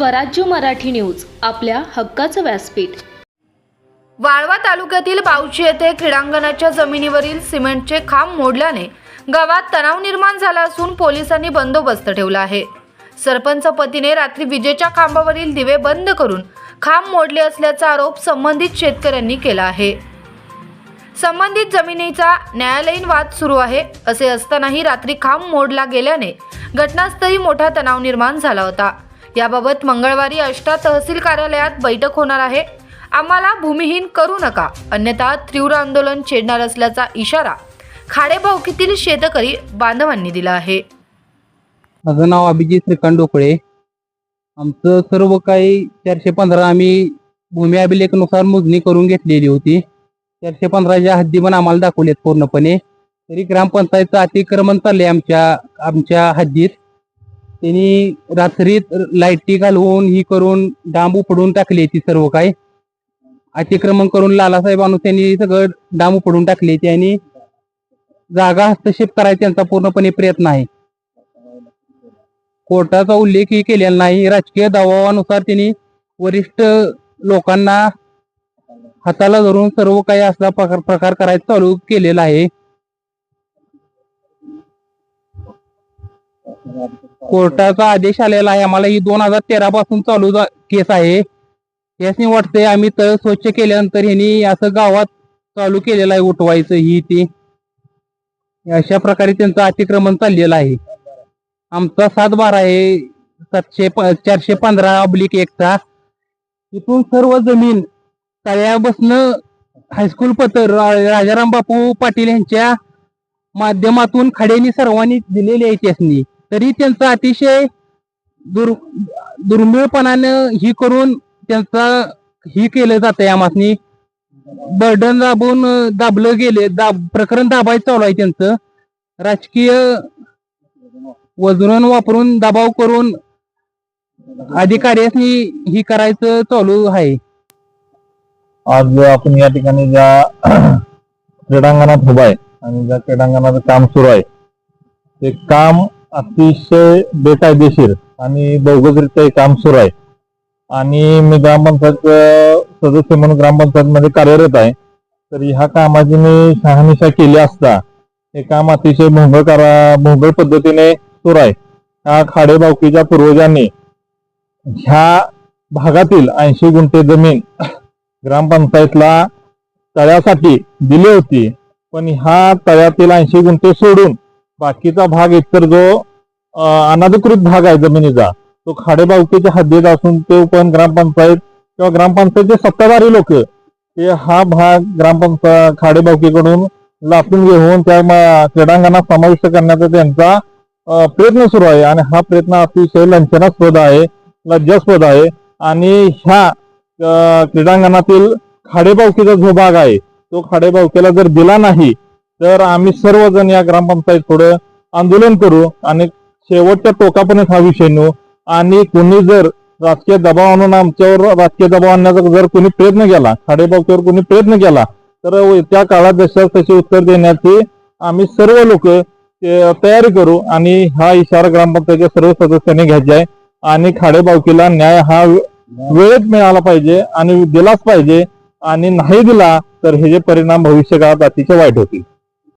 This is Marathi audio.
स्वराज्य मराठी न्यूज आपल्या हक्काचं व्यासपीठ. वाळवा तालुक्यातील बावची येथे क्रीडांगणाच्या जमिनीवरील सिमेंटचे खांब मोडल्याने गावात तणाव निर्माण झाला असून पोलिसांनी बंदोबस्त ठेवला आहे. सरपंच पतीने रात्री विजेच्या खांबावरील दिवे बंद करून खांब मोडले असल्याचा आरोप संबंधित शेतकऱ्यांनी केला आहे. संबंधित जमिनीचा न्यायालयीन वाद सुरू आहे. असे असतानाही रात्री खांब मोडला गेल्याने घटनास्थळी मोठा तणाव निर्माण झाला होता. याबाबत मंगळवारी अष्टा तहसील कार्यालयात बैठक होणार आहे. आम्हाला भूमिहीन करू नका अन्यथा तीव्र आंदोलन छेडणार असल्याचा इशारा खाडेभाऊकीतील शेतकरी बांधवांनी दिला आहे. माझं नाव अभिजित श्रीकांत डोकळे. आमचं सर्व काही चारशे पंधरा आम्ही भूमी अभिलेखनुसार मोजणी करून घेतलेली होती. चारशे पंधराच्या हद्दी पण आम्हाला दाखवलेत पूर्णपणे. तरी ग्रामपंचायतचं अतिक्रमण चाललंय आमच्या आमच्या हद्दीत. त्यांनी रात्रीत लाईटी घालवून ही करून डांब उपडून टाकली ती सर्व काही. अतिक्रमण करून लालासाहेब आणून त्यांनी सगळं डांब उपडून टाकले. त्यांनी जागा हस्तक्षेप करायचा त्यांचा पूर्णपणे प्रयत्न आहे. कोर्टाचा उल्लेखही केलेला नाही. राजकीय दबावानुसार त्यांनी वरिष्ठ लोकांना हाताला धरून सर्व काही असला प्रकार प्रकार करायचा चालू केलेला आहे. कोर्टाचा आदेश आलेला आहे. आम्हाला ही दोन हजार तेरा पासून चालू केस आहे. यासनी वाटतंय आम्ही तळ स्वच्छ केल्यानंतर ह्यांनी असं गावात चालू केलेलं आहे उठवायचं ही ती. अशा प्रकारे त्यांचं अतिक्रमण चाललेलं आहे. आमचा सात बारा आहे. सातशे चारशे पंधरा अब्लिक एकचा इथून सर्व जमीन तळ्यापासनं हायस्कूल पत्र राजाराम बापू पाटील यांच्या माध्यमातून खड्यांनी सर्वांनी दिलेली आहे त्यासनी. तरी त्यांचं अतिशय दुर् दुर्मिळपणानं ही करून त्यांचा ही केलं जात या मासनी. बर्डन दाबून दाबलं गेले दाब प्रकरण दाबायचं चालू आहे त्यांचं. राजकीय वजन वापरून दबाव करून अधिकाऱ्यांनी ही करायचं चालू आहे. आज आपण या ठिकाणी ज्या क्रीडांगणात उभा आहे आणि ज्या क्रीडांगणाचं काम सुरू आहे ते काम अतिशय बेकायदेशीर आणि बोगसरित्या हे काम सुरू आहे. आणि मी ग्रामपंचायत सदस्य म्हणून ग्रामपंचायतमध्ये कार्यरत आहे. तर ह्या कामाची मी शहानिशा केली असता हे काम अतिशय भोंगळ करा भोंगळ पद्धतीने सुरू आहे. ह्या खाडेबावकीच्या पूर्वजांनी ह्या भागातील ऐंशी गुंठे जमीन ग्रामपंचायतला तळ्यासाठी दिली होती. पण ह्या तळ्यातील ऐंशी गुंठे सोडून बाकीचा भाग एकतर जो अनधिकृत भाग आहे जमिनीचा तो खाडेबावकीच्या हद्दीत असून तो पण ग्रामपंचायत किंवा ग्रामपंचायतचे सत्ताधारी लोक ते हा भाग ग्रामपंचायत खाडेबावकीकडून लाटून घेऊन त्या क्रीडांगणात समाविष्ट करण्याचा त्यांचा प्रयत्न सुरू आहे. आणि हा प्रयत्न अतिशय लंचनास्पद आहे लज्जास्पद आहे. आणि ह्या क्रीडांगणातील खाडेबावकीचा जो भाग आहे तो खाडेबावकीला जर दिला नाही तर आम्ही सर्वजण या ग्रामपंचायत पुढे आंदोलन करू आणि शेवटच्या टोकापर्यंत हा विषय नेऊ. आणि कोणी जर राजकीय दबाव आणून आमच्यावर राजकीय दबाव आणण्याचा जर कोणी प्रयत्न केला खाडेबावकीवर कोणी प्रयत्न केला तर त्या काळात जशा तसे उत्तर देण्याची आम्ही सर्व लोक तयारी करू आणि हा इशारा ग्रामपंचायतच्या सर्व सदस्यांनी घ्यायचा आहे. आणि खाडेबावकीला न्याय हा वेळेत मिळाला पाहिजे आणि दिलाच पाहिजे आणि नाही दिला तर हे जे परिणाम भविष्यकाळात अतिशय वाईट होतील.